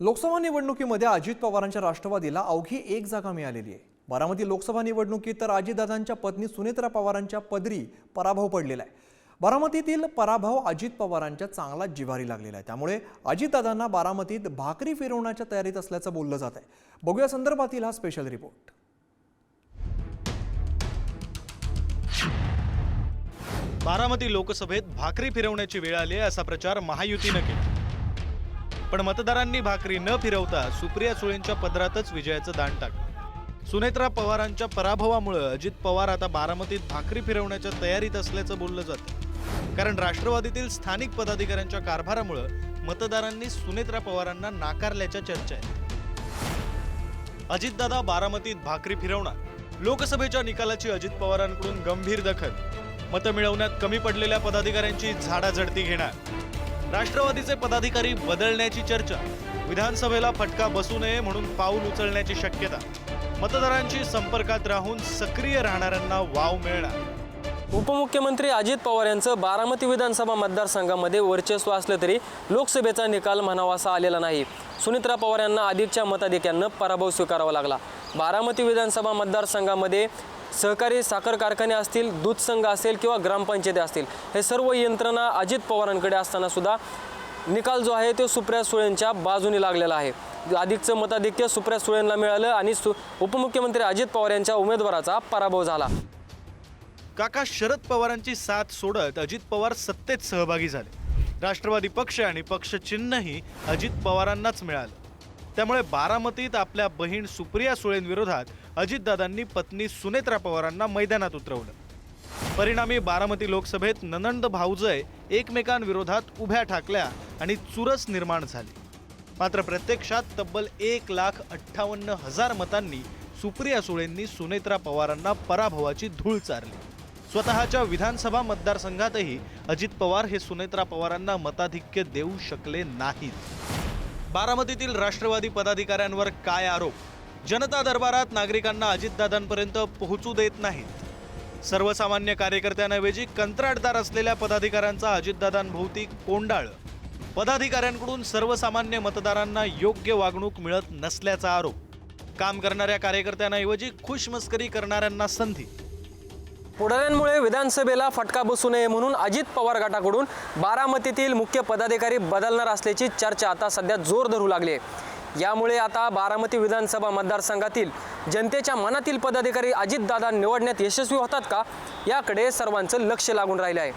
लोकसभा निवडणुकीमध्ये अजित पवारांच्या राष्ट्रवादीला अवघी एक जागा मिळालेली आहे. बारामती लोकसभा निवडणुकीत तर अजितदादांच्या पत्नी सुनेत्रा पवारांच्या पदरी पराभव पडलेला आहे. बारामतीतील पराभव अजित पवारांच्या चांगलाच जिव्हारी लागलेला आहे. त्यामुळे अजितदादांना बारामतीत भाकरी फिरवण्याच्या तयारीत असल्याचं बोललं जात आहे. बघूया संदर्भातील हा स्पेशल रिपोर्ट बारामती लोकसभेत भाकरी फिरवण्याची वेळ आली आहे असा प्रचार महायुतीनं केला. पण मतदारांनी भाकरी न फिरवता सुप्रिया सुळेंच्या पदरातच विजयाचं दान टाकलं. सुनेत्रा पवारांच्या पराभवामुळं अजित पवार आता बारामतीत भाकरी फिरवण्याच्या तयारीत असल्याचं बोललं जातं. कारण राष्ट्रवादीतील स्थानिक पदाधिकाऱ्यांच्या कारभारामुळं मतदारांनी सुनेत्रा पवारांना नाकारल्याच्या चर्चा आहेत. अजितदादा बारामतीत भाकरी फिरवणार. लोकसभेच्या निकालाची अजित पवारांकडून गंभीर दखल. मतं मिळवण्यात कमी पडलेल्या पदाधिकाऱ्यांची झाडाझडती घेणार. राष्ट्रवादीचे पदाधिकारी बदलण्याची चर्चा. विधानसभेला फटका बसू नये म्हणून पाऊल उचलण्याची शक्यता. मतदारांशी संपर्कात राहून सक्रिय राहणाऱ्यांना वाव मिळणार. उपमुख्यमंत्री अजित पवार यांचं बारामती विधानसभा मतदारसंघामध्ये वर्चस्व असलं तरी लोकसभेचा निकाल म्हणावासा आलेला नाही. सुनित्रा पवार यांना अधिकच्या मताधिक्यानं पराभव स्वीकारावा लागला. बारामती विधानसभा मतदारसंघामध्ये सहकारी साखर कारखाने असतील दूध संघ असेल किंवा ग्रामपंचायती असतील हे सर्व यंत्रणा अजित पवारांकडे असताना सुद्धा निकाल जो आहे तो सुप्रिया सुळेंच्या बाजूने लागलेला आहे. अधिकचं मताधिक्य सुप्रिया सुळेंना मिळालं आणि सु उपमुख्यमंत्री अजित पवार यांच्या उमेदवाराचा पराभव झाला. काका शरद पवारांची साथ सोडत अजित पवार सत्तेत सहभागी झाले. राष्ट्रवादी पक्ष आणि पक्ष चिन्हही अजित पवारांनाच मिळालं. त्यामुळे बारामतीत आपल्या बहीण सुप्रिया सुळेंविरोधात अजितदादांनी पत्नी सुनेत्रा पवारांना मैदानात उतरवलं. परिणामी बारामती लोकसभेत ननंद भाऊजय एकमेकांविरोधात उभ्या ठाकल्या आणि चुरस निर्माण झाली. मात्र प्रत्यक्षात तब्बल एक लाख अठ्ठावन्न हजार मतांनी सुप्रिया सुळेंनी सुनेत्रा पवारांना पराभवाची धूळ चारली. स्वतःच्या विधानसभा मतदारसंघातही अजित पवार हे सुनेत्रा पवारांना मताधिक्य देऊ शकले नाहीत. बारामतीतील राष्ट्रवादी पदाधिकाऱ्यांवर काय आरोप? जनता दरबारात नागरिकांना अजितदादांपर्यंत पोहोचू देत नाहीत. सर्वसामान्य कार्यकर्त्यांऐवजी कंत्राटदार असलेल्या पदाधिकाऱ्यांचा अजितदादांभोवती कोंडाळ. पदाधिकाऱ्यांकडून सर्वसामान्य मतदारांना योग्य वागणूक मिळत नसल्याचा आरोप. काम करणाऱ्या कार्यकर्त्यांऐवजी खुशमस्करी करणाऱ्यांना संधी. पुढाऱ्यांमुळे विधानसभेला फटका बसू नये म्हणून अजित पवार गटाकडून बारामतीतील मुख्य पदाधिकारी बदलणार असल्याची चर्चा आता सध्या जोर धरू लागली आहे. यामुळे आता बारामती विधानसभा मतदारसंघातील जनतेच्या मनातील पदाधिकारी अजितदादा निवडण्यात यशस्वी होतात का? याकडे सर्वांचं लक्ष लागून राहिलं आहे.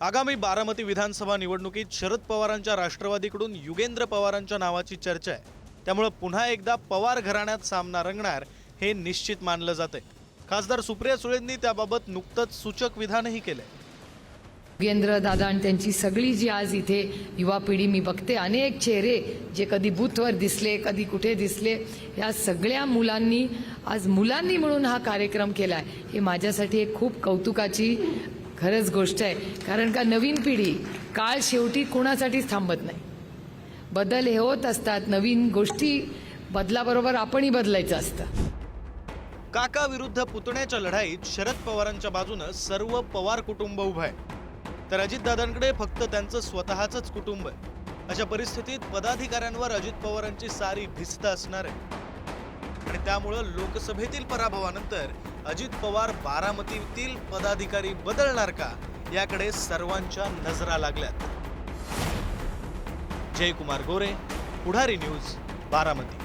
आगामी बारामती विधानसभा निवडणुकीत शरद पवारांच्या राष्ट्रवादीकडून युगेंद्र पवारांच्या नावाची चर्चा आहे. त्यामुळं पुन्हा एकदा पवार घराण्यात सामना रंगणार हे निश्चित मानलं जातंय. खासदार सुप्रिया सुळेंनी त्याबाबत नुकतंच सूचक विधानही केलंय. योगेंद्र दादा आणि त्यांची सगळी जी आज इथे युवा पिढी मी बघते अनेक चेहरे जे कधी बूथवर दिसले कधी कुठे दिसले या सगळ्या मुलांनी आज मुलांनी म्हणून हा कार्यक्रम केला आहे हे माझ्यासाठी एक खूप कौतुकाची खरंच गोष्ट आहे. कारण का नवीन पिढी काळ शेवटी कोणासाठीच थांबत नाही. बदल हे होत असतात नवीन गोष्टी बदलाबरोबर आपणही बदलायचं असतं. काका विरुद्ध पुतण्याच्या लढाईत शरद पवारांच्या बाजूनं सर्व पवार कुटुंब उभं आहे. तर अजितदादांकडे फक्त त्यांचं स्वतःचंच कुटुंब आहे. अशा परिस्थितीत पदाधिकाऱ्यांवर अजित पवारांची सारी भिस्त असणार आहे. आणि त्यामुळं लोकसभेतील पराभवानंतर अजित पवार बारामतीतील पदाधिकारी बदलणार का याकडे सर्वांच्या नजरा लागल्यात. जयकुमार गोरे पुढारी न्यूज बारामती.